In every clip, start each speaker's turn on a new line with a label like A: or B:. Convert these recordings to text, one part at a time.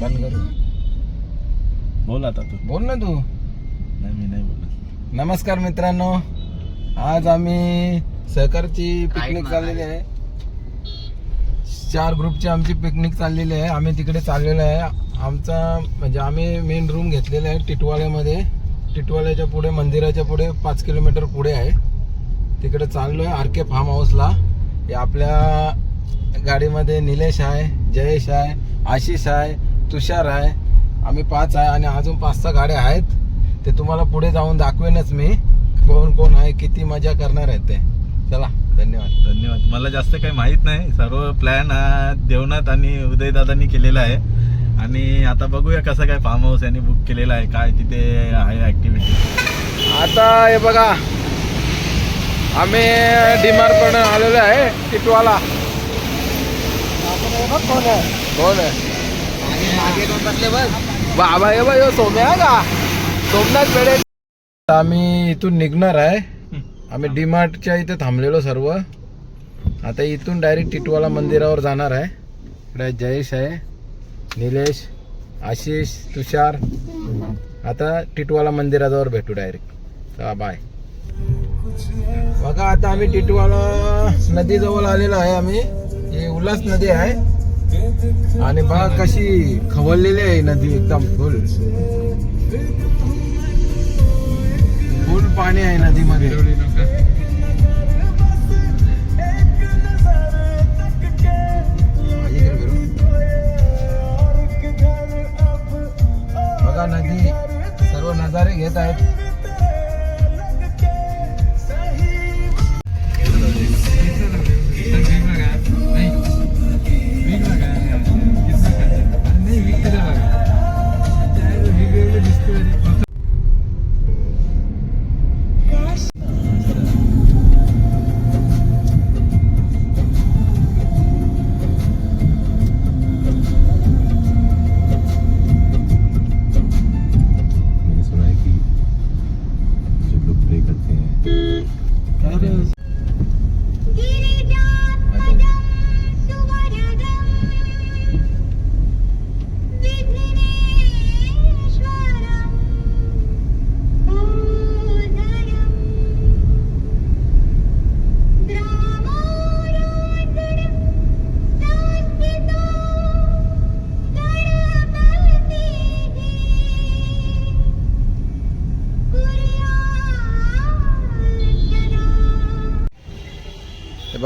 A: बंद करू.
B: बोल आता तू.
A: बोल ना तू.
B: नाही मी नाही बोलत.
A: नमस्कार मित्रांनो. आज आम्ही सहकारची पिकनिक चाललेली आहे. चार ग्रुपची आमची पिकनिक चाललेली आहे. आम्ही तिकडे चाललेलो आहे. आमचा म्हणजे आम्ही मेन रूम घेतलेला आहे टिटवाळ्यामध्ये. टिटवाळ्याच्या पुढे मंदिराच्या पुढे पाच किलोमीटर पुढे आहे. तिकडे चाललो आहे आर के फार्म हाऊसला हे आपल्या गाडीमध्ये निलेश आहे जयेश आहे आशिष आहे तुषार आहे. आम्ही पाच आहे आणि अजून पाच सहा गाड्या आहेत. ते तुम्हाला पुढे जाऊन दाखवेनच मी. कोण कोण आहे किती मजा करणार आहेत ते. चला धन्यवाद.
B: धन्यवाद. मला जास्त काही माहीत नाही. सर्व प्लॅन हा देवनाथ आणि उदय दादांनी केलेला आहे. आणि आता बघूया कसं काय फार्म हाऊस यांनी बुक केलेला आहे. काय तिथे आहे ऍक्टिव्हिटी
A: आता हे बघा आम्ही डिमार पण आलेलो आहे टिटवाला. कोण आहे? कोण आहे? बाबा हे बघ ह्यो सोम्या आहे का? सोमनाथ पेढे आम्ही इथून निघणार आहे. आम्ही डीमार्टच्या इथे थांबलेलो सर्व. आता इथून डायरेक्ट टिटवाला मंदिरावर जाणार आहे. इकडे जयेश आहे निलेश आशिष तुषार. आता टिटवाला मंदिराजवळ भेटू डायरेक्ट. चला बाय बघा आता आम्ही टिटवाला नदीजवळ आलेलो आहे आम्ही. ही उल्हास नदी आहे. आणि बघा कशी खवळलेली आहे नदी एकदम फुल. फुल पाणी आहे नदीमध्ये. बघा नदी सर्व नजारे घेत आहेत.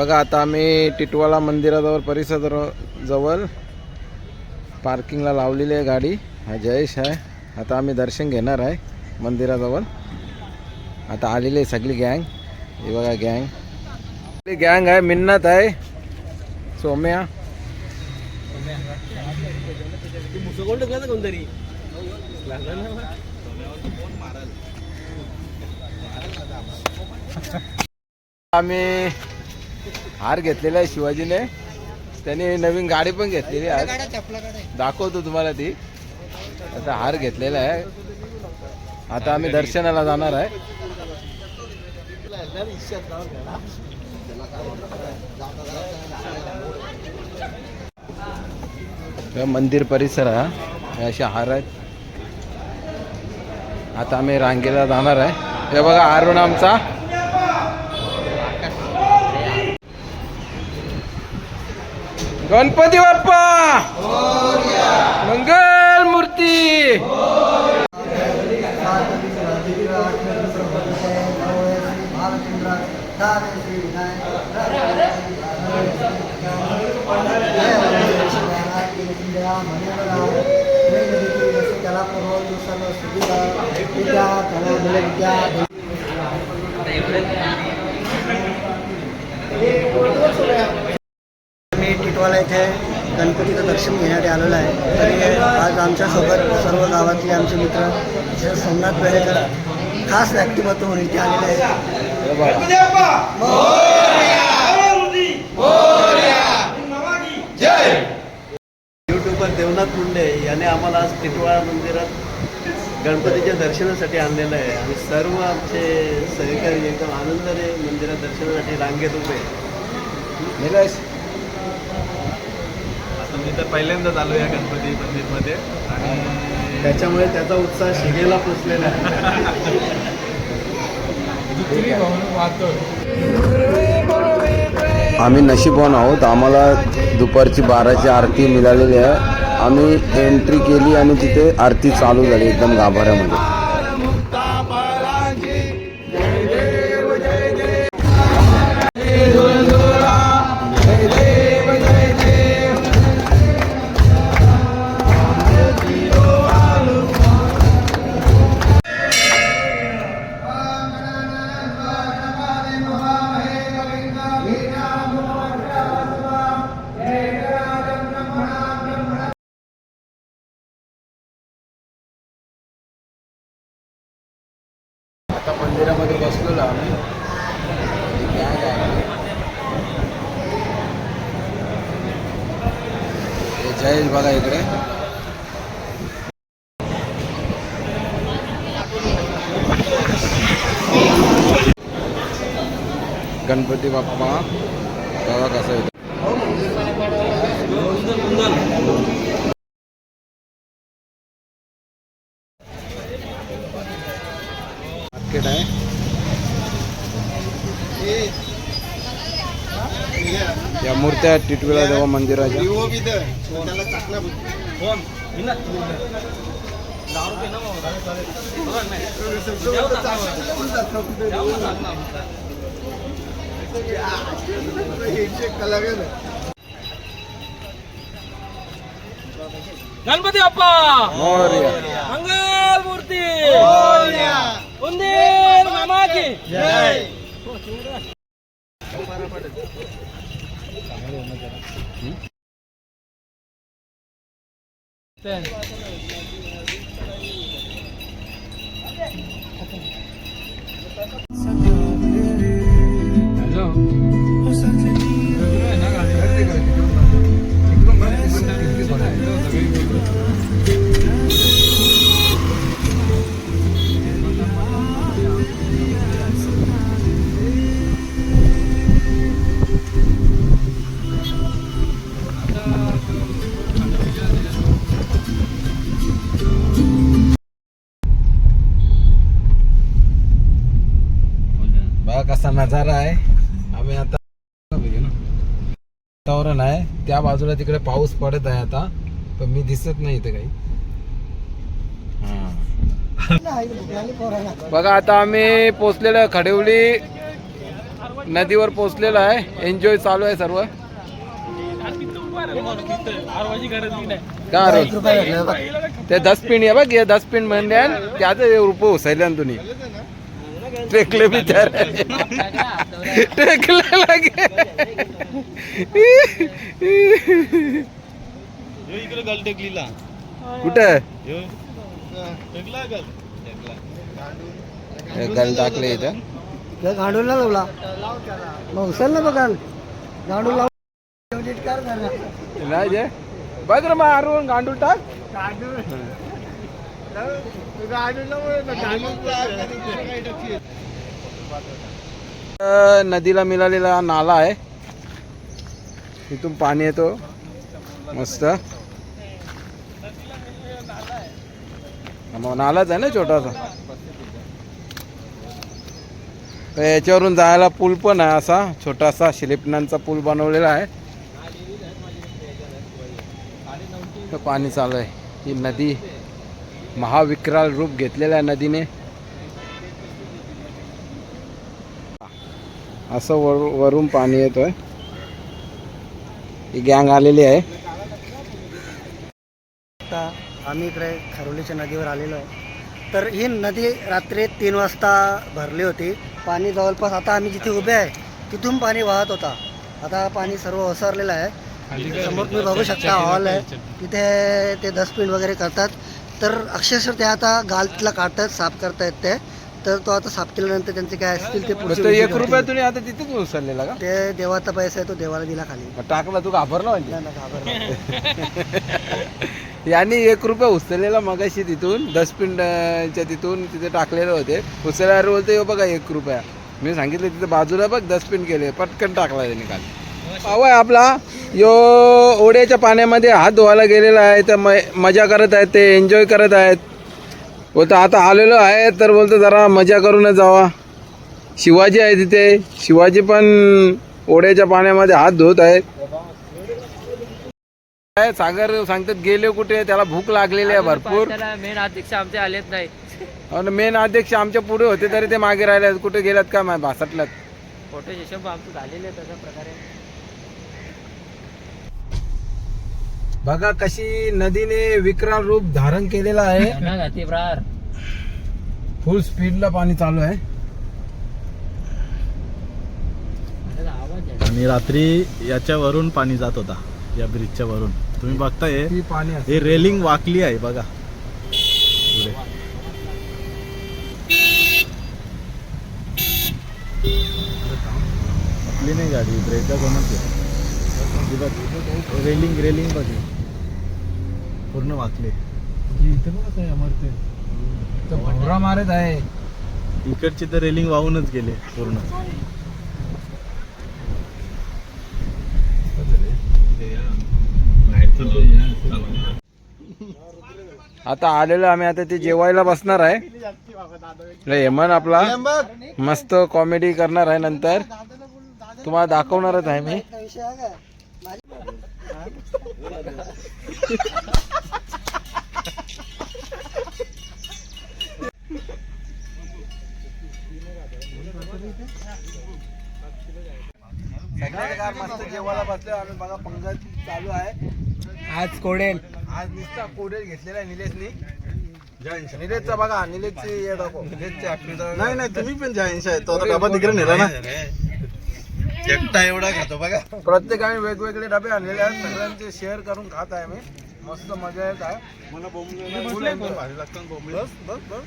A: बघा आता आम्ही टिटवाला मंदिराजवळ परिसर जवळ पार्किंगला लावलेली आहे गाडी. हा जयेश आहे. आता आम्ही दर्शन घेणार आहे मंदिराजवळ. आता आलेली आहे सगळी गँग. हे बघा गँग. गँग आहे मिन्नत आहे. सोम्या. आम्ही हार घेतलेला आहे शिवाजीने. त्याने नवीन गाडी पण घेतलेली आहे दाखवतो तुम्हाला ती. आता हार घेतलेला आहे. आता आम्ही दर्शनाला जाणार आहे. मंदिर परिसर हा हे असे हार आहेत. आता आम्ही रांगेला जाणार आहे. हे बघा अरुण आमचा. गणपती बाप्पा! मंगल मूर्ती!
C: त्याला परवा दिवसाला सुविधा विद्या त्याला विद्या टिटवाला इथे गणपतीचं दर्शन घेण्यासाठी आलेलो आहे. तरी आज आमच्यासोबत सर्व गावातले आमचे मित्र सोमनाथ पेडेकर खास व्यक्तिमत्व म्हणून इथे आलेले आहेत.
D: युट्यूबर देवनाथ मुंडे याने आम्हाला आज टिटवाळा मंदिरात गणपतीच्या दर्शनासाठी आणलेलं आहे. आणि सर्व आमचे सहकारी एकदम आनंदाने मंदिरात दर्शनासाठी रांगेत उभे
B: मी तर पहिल्यांदाच आलो या गणपती मंदिरमध्ये. आणि
D: त्याच्यामुळे त्याचा उत्साह शिगेला पोचलेला आहे.
A: आम्ही नशीबवान आहोत. आम्हाला दुपारची बाराची आरती मिळालेली आहे. आम्ही एंट्री केली आणि तिथे आरती चालू झाली एकदम गाभाऱ्यामध्ये. गणपती बाप्पा बघा कसं येतो मार्केट आहे या मूर्त्या आहेत टिटवीला देवा मंदिराच्या
E: गणपती बाप्पा. मंगल मूर्ती! उंदीर मामाची
A: बघा कसा नजारा आहे आम्ही आता वातावरण आहे. त्या बाजूला तिकडे पाऊस पडत आहे आता. पण मी दिसत नाही इथे काही. बघा आता आम्ही पोचलेलो आहे खडिवली. नदीवर पोचलेलो आहे. एन्जॉय चालू आहे सर्व. का? ते दसपिन आहे बघ हे दसपिन म्हणजे त्याच रुपये उसायल्यान तुम्ही. टेकले बिचार टेकले लागे. कुठं? हे गल टाकले इथं.
C: गांडूला लावला मग उचल ना बघा गांडूल लावून edit कर जरा.
A: नाही जे बघ रे मारून गांडूळ टाक. अ, नदीला मिळालेला नाला आहे. तिथून पाणी येतो. मस्त. मग नालाच आहे ना छोटासा. तर याच्यावरून जायला पूल पण आहे असा. छोटासा शिलिपनांचा पूल बनवलेला आहे. तर पाणी चालू आहे. ही नदी महाविक्राल रूप घेतलेला आहे नदीने. असं वर वरून पाणी येतोय. ही गँग आलेली आहे.
C: आता आम्ही इकडे खरोलीच्या नदीवर आलेलो आहे. तर ही नदी रात्री तीन वाजता भरली होती. पाणी जवळपास आता आम्ही जिथे उभे आहे तिथून पाणी वाहत होता. आता पाणी सर्व ओसरलेलं आहे. समोर तुम्ही बघू शकता हॉल आहे तिथे ते डस्टबिन वगैरे करतात. तर अक्षरशः ते आता गाल तिथला काढतात साफ करतायत ते. तर तो आता साफ केल्यानंतर त्यांचे काय असतील ते पुढचे
A: तर एक
C: विधी
A: रुपया. तुम्ही आता तिथेच उचललेला का?
C: ते देवाचा पैसा आहे तो देवाला दिला खाली.
A: मग टाकला तू घाबरला म्हणजे?
C: नाही, नाही, घाबरला.
A: यांनी एक रुपया उचललेला मगाशी तिथून डस्टबिनच्या तिथून तिथे टाकलेले होते. उचलल्यावर बोलते "हे बघा एक रुपया. मी सांगितलं तिथे बाजूला बघ डस्टबिन केले. पटकन टाकला त्यांनी खाली. भाऊ आहे आपला यो ओढ्याच्या पाण्यामध्ये हात धुवायला गेलेला आहे तर म मजा करत आहेत ते एन्जॉय करत आहेत. बोलतो आता आलेलो आहे तर बोलतो जरा मजा करूनच जावा. शिवाजी आहे तिथे. शिवाजी पण ओढ्याच्या पाण्यामध्ये हात धुवत आहेत काय सागर सांगतात गेले कुठे? त्याला भूक लागलेली आहे भरपूर.
E: मेन अध्यक्ष आमचे आलेच नाही.
A: आणि मेन अध्यक्ष आमच्या पुढे होते तरी ते मागे राहिले. कुठे गेल्यात का माहिती भासटल्यात
E: फोटो आमचं झालेले तशा प्रकारे.
A: बघा कशी नदीने विकराल रूप धारण केलेलं आहे. फुल स्पीडला पाणी चालू आहे.
B: आणि रात्री याच्यावरून पाणी जात होता या ब्रिजच्या वरून तुम्ही बघताय
A: पाणी
B: हे रेलिंग वाकली आहे बघा. नाही गाडी ब्रेकअप कोणाच रेलिंग रेलिंग बघ. ही. पूर्ण वाकले
A: इथे बघा काय अमरते तो. भवरा मारत आहे.
B: इकडची तर रेलिंग वाहूनच गेले पूर्ण.
A: आता आलेलो आम्ही आता ते जेवायला बसणार आहे. लय हेमन आपला. मस्त कॉमेडी करणार आहे नंतर. तुम्हाला दाखवणारच आहे मी. मस्त जेवायला बसले पंगत चालू आहे आज कोडेल. आज नुसता कोडेल घेतलेला आहे निलेशनी. निलेशचा बघा निलेशची हे दाखव निलेशची
B: नाही नाही तुम्ही पण जॉईन्स आहे. तो डबा तिकडे नेला ना.
D: एकटा एवढा खातो बघा.
A: प्रत्येकाने वेगवेगळे डबे आणलेले आहेत. सगळ्यांचे शेअर करून खात आहे मी मस्त मजा येत आहे.
B: मला
A: enjoy.
B: भारी लागतं बोंबले.
A: बस बस बस.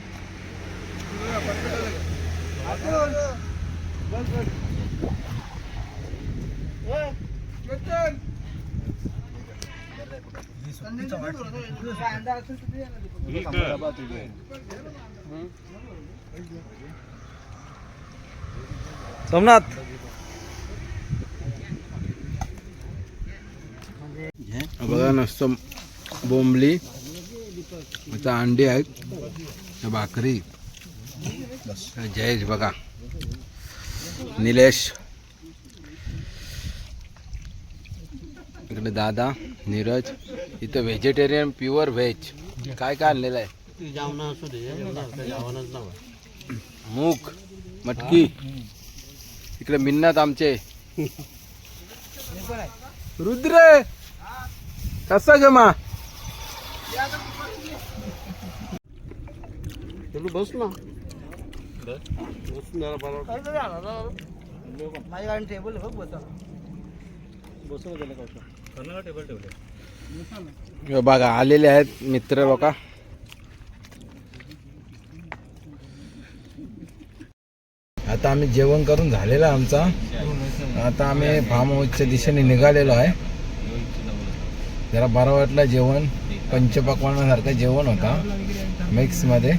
A: सोमनाथ. बघा नुसतं बोंबली आता अंडी आहेत भाकरी जयेश बघा निलेश इकडे दादा नीरज इथं व्हेजिटेरियन प्युअर व्हेज काय काय आणलेलं आहे मूग मटकी इकडे मिन्नात आमचे रुद्र कसा जमा
D: बस ना.
C: माझ्या गाडी टेबल बघ बसा
A: बघा आलेले आहेत मित्र लोक आता आम्ही जेवण करून झालेलं आमचा. आता आम्ही फार्म हाऊसच्या दिशेने निघालेलो आहे. जरा बरं वाटलं जेवण. पंचपक्वानासारखं जेवण होता. मिक्समध्ये.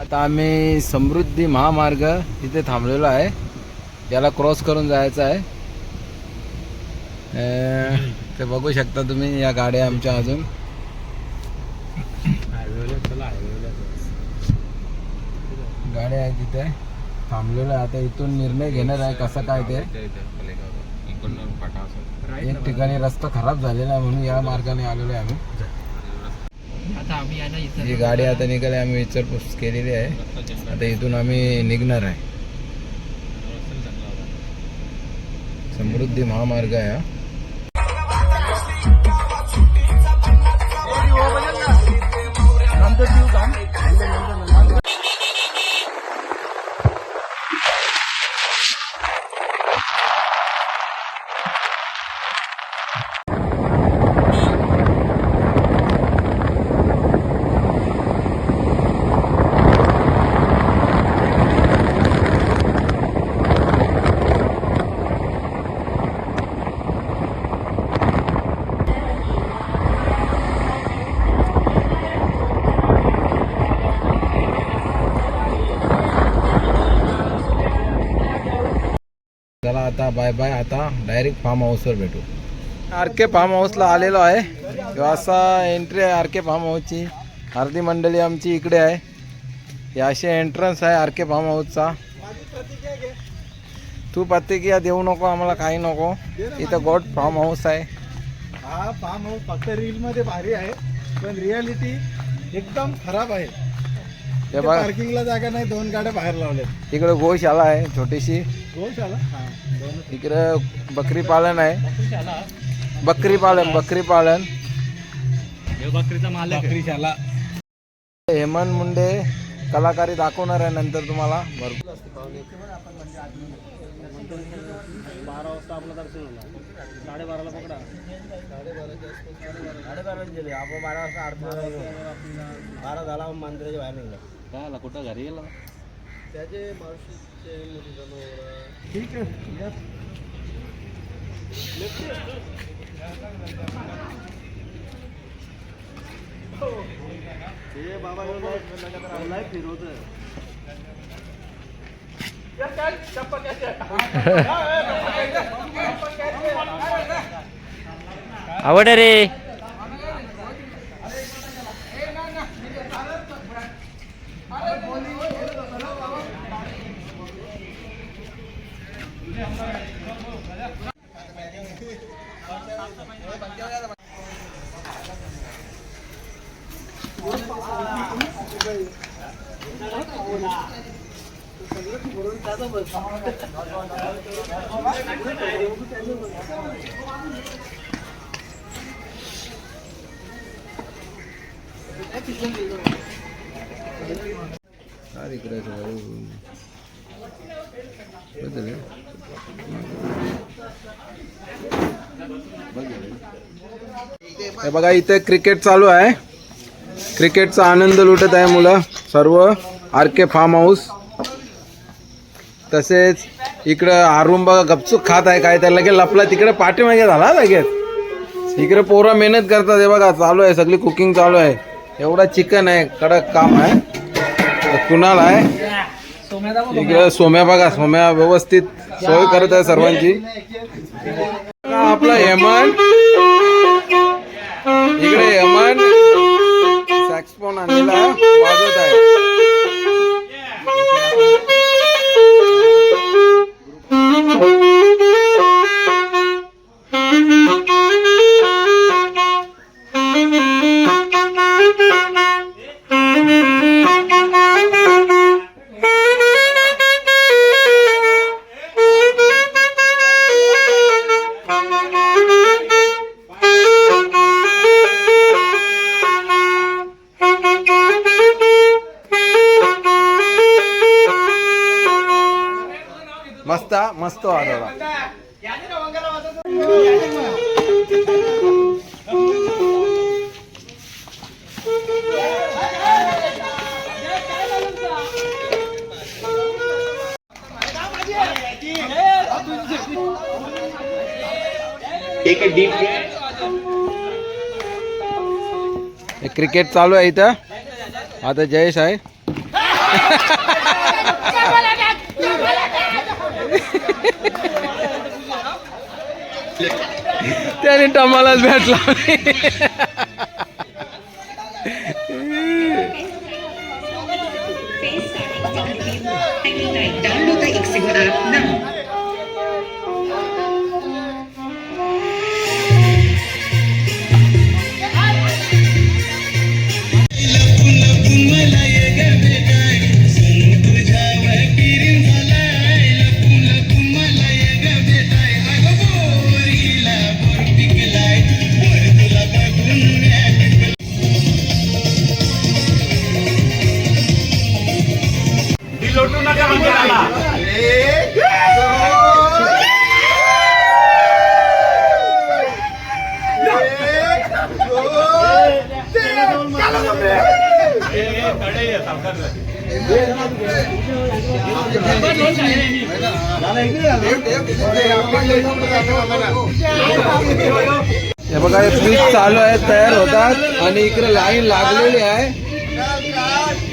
A: आता आम्ही समृद्धी महामार्ग इथे थांबलेलो आहे. याला क्रॉस करून जायचं आहे. ते बघू शकता तुम्ही या गाड्या आमच्या अजून. गाड्या आहेत तिथे. थांबलेलं आहे. आता इथून निर्णय घेणार आहे कसं काय ते. एक ठिकाणी रस्ता खराब झालेला आहे म्हणून या मार्गाने आलेलो आहे आम्ही.
E: आता
A: ही गाडी आता निघाली आम्ही विचारपूस केलेली आहे. आता इथून आम्ही निघणार आहे. समृद्धी महामार्ग आहे हा. आता बाय बाय. आता डायरेक्ट फार्म हाऊसवर भेटू. आर के फार्म हाऊसला आलेलो आहे. किंवा असा एंट्री आहे आर के फार्म हाऊसची अर्धी मंडळी आमची इकडे आहे. हे असे एंट्रन्स आहे आर के फार्म हाऊसचा तू प्रतिक्रिया देऊ नको आम्हाला काही नको. इथं गोड फार्म हाऊस आहे.
B: हा फार्म हाऊस फक्त रील मध्ये भारी आहे पण रियालिटी एकदम खराब आहे.
A: हे
B: पार्किंगला जागा नाही दोन गाड्या बाहेर लावल्या
A: इकडे गोशाला आहे छोटीशी.
B: गोशाला हा.
A: इकडे बकरी पालन आहे बकरी पालन बकरी पालन
E: बकरीचा मालक
B: बकरीशाला
A: हेमंत मुंडे कलाकारी दाखवणार आहे नंतर तुम्हाला भरपूर
E: बारा वाजता आपलं दर्शन होणार साडेबाराला पकडा
C: साडेबारा गेले आपण बारा वाजता अर्धा बारा झाला मंदिराच्या बाहेर निघलो
E: काय कुठं घरी गेला
D: त्याचे मुली
B: ठीक आहे. या.
D: हे बाबा नाही फिरवत
E: आवड रे.
A: हे बघा इथे क्रिकेट चालू आहे. क्रिकेटचा आनंद लुटत आहे मुलं सर्व. आर के फार्म हाऊस तसेच इकडं आरुम बघा गपचूक खात आहे काय त्याला लगेच लपला तिकडे पाठीमागे झाला लगेच. इकडे पोरं मेहनत करतात हे बघा चालू आहे सगळी कुकिंग चालू आहे. एवढा चिकन आहे कडक काम आहे. कुणाल आहे? इकडे सोम्या बघा सोम्या व्यवस्थित सोय करत आहे सर्वांची. आपला हेमंत. इकडे हेमंत. सॅक्सफोन आणलेला क्रिकेट चालू आहे इथं. आता जयेश आहे. त्याने टमालाच भेटला
F: app now.
A: हे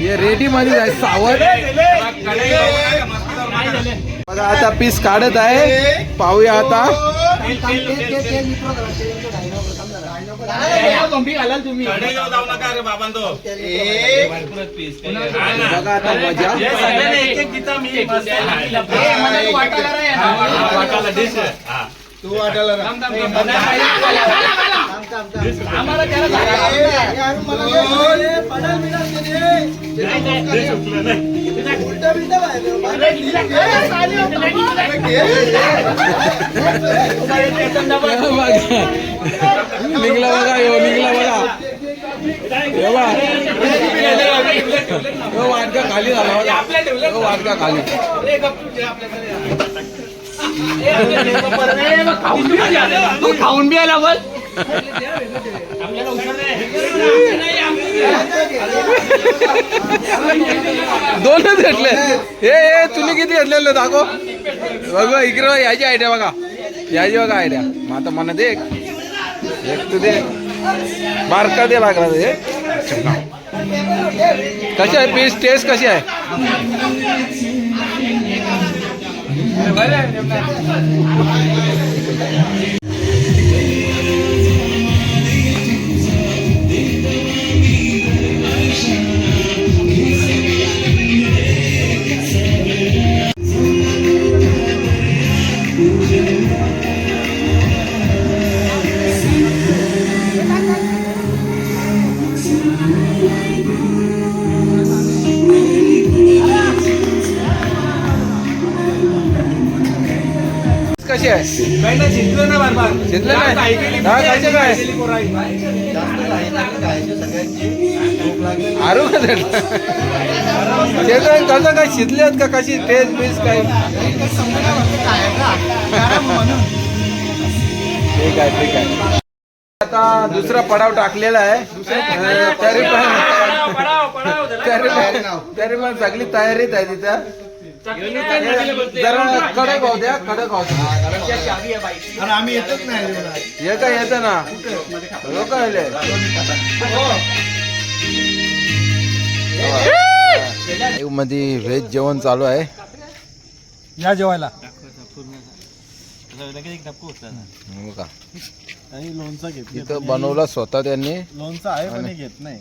A: हे रेडी मध्ये आहे सावध बघा आता पीस काढत आहे. पाहूया आता.
B: जाऊ नका रे बाबांतो
A: बघा आता मजा निघला बघा यो निघला बघा यो वाटका खाली झाला बघा वाटका खाली
E: खाऊन बी आला बघ
A: दोनच घेतले. हे तुम्ही किती घेतलेले दाखव. बघ, इकडे याची आयडिया बघा. याची बघा आयडिया मग आता दे एक. तू दे. बारका दे लागला ते कशी आहे पीस? टेस्ट कशी आहे? शिजलं नाही हा कसे काय? आरू का त्याला? चेतन कसं काय शिजलेत का? कशी टेस्ट काय? ठीक आहे ठीक आहे. आता दुसरा पडाव टाकलेला आहे. अं, तरी पण तरी पण तरी पण सगळी तयारीत आहे तिथं. जरा कडक होऊ द्या कडक होऊ द्या
C: आम्ही येतच नाही
A: हे काय येतं ना. लोक आले. मध्ये व्हेज जेवण चालू आहे.
E: या जेवायला.
A: हो का?
B: लोणचा घेत
A: इथं बनवला स्वतः त्यांनी.
B: लोणचा आहे पण हे घेत नाही.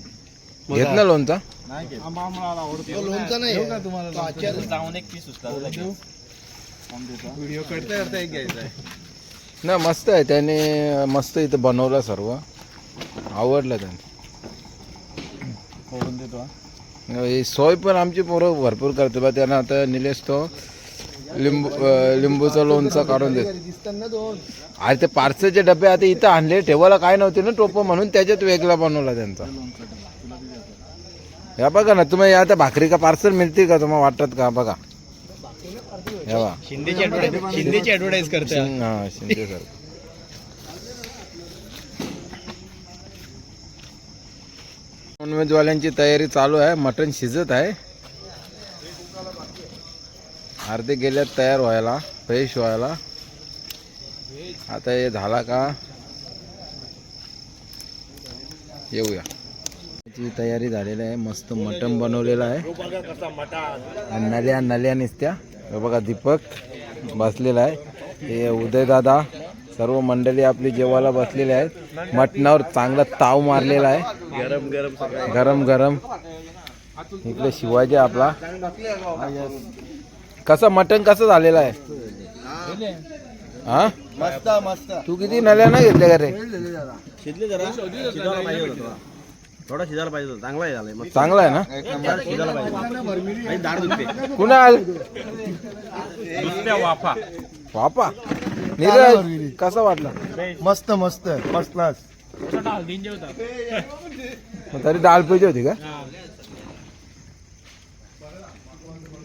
A: घेत ना लोणचा?
B: नाही घेत.
C: लोणचं नाही.
B: जाऊन एक पीस व्हिडिओ करता करता एक घ्यायचा आहे.
A: ना मस्त आहे. त्याने मस्त इथं बनवलं सर्व. आवडलं त्यांना. सोय पण आमची पोरं भरपूर करते. बा त्यांना आता निलेश तो लिंबू लिंबूचं लोणचं काढून देत. अरे ते पार्सलचे डबे आता इथं आणले. ठेवायला काय नव्हते ना टोपं म्हणून त्याच्यात वेगळा बनवला त्यांचा. या बघा ना तुम्ही आता भाकरी का पार्सल मिळते का तुम्हाला वाटत का? बघा. हे बघा.
B: शिंदेची ऍडव्हर्टाईज शिंदेची ऍडव्हर्टाईज करते.
A: शिं- हा शिंदे सर नॉनव्हेजवाल्यांची तयारी चालू आहे. मटण शिजत आहे. अर्धे गेल्यात तयार व्हायला फ्रेश व्हायला. आता हे झाला का? येऊया. ची तयारी झालेली आहे. मस्त मटण बनवलेलं आहे. आणि नल्या नल्या निसत्या. बघा दीपक बसलेला आहे. हे उदयदादा सर्व मंडळी आपली जेवायला बसलेली आहेत. मटणावर चांगला ताव मारलेला आहे.
D: गरम गरम.
A: गरम गरम इकडे शिवाजी आपला. कसं मटण कसं झालेलं आहे? हा?
C: मस्त मस्त.
A: तू किती नल्या ना घेतल्या का रे?
B: थोडा. शिजायला पाहिजे होता. चांगला आहे झालाय. मग
A: चांगला आहे ना?
B: शिजायला पाहिजे. आणि डाळ दुखते.
A: कुणाल
B: वाफा.
A: वापा नीरज कसा वाटला?
C: मस्त मस्त. First class.
A: मग तरी डाळ पाहिजे होती का?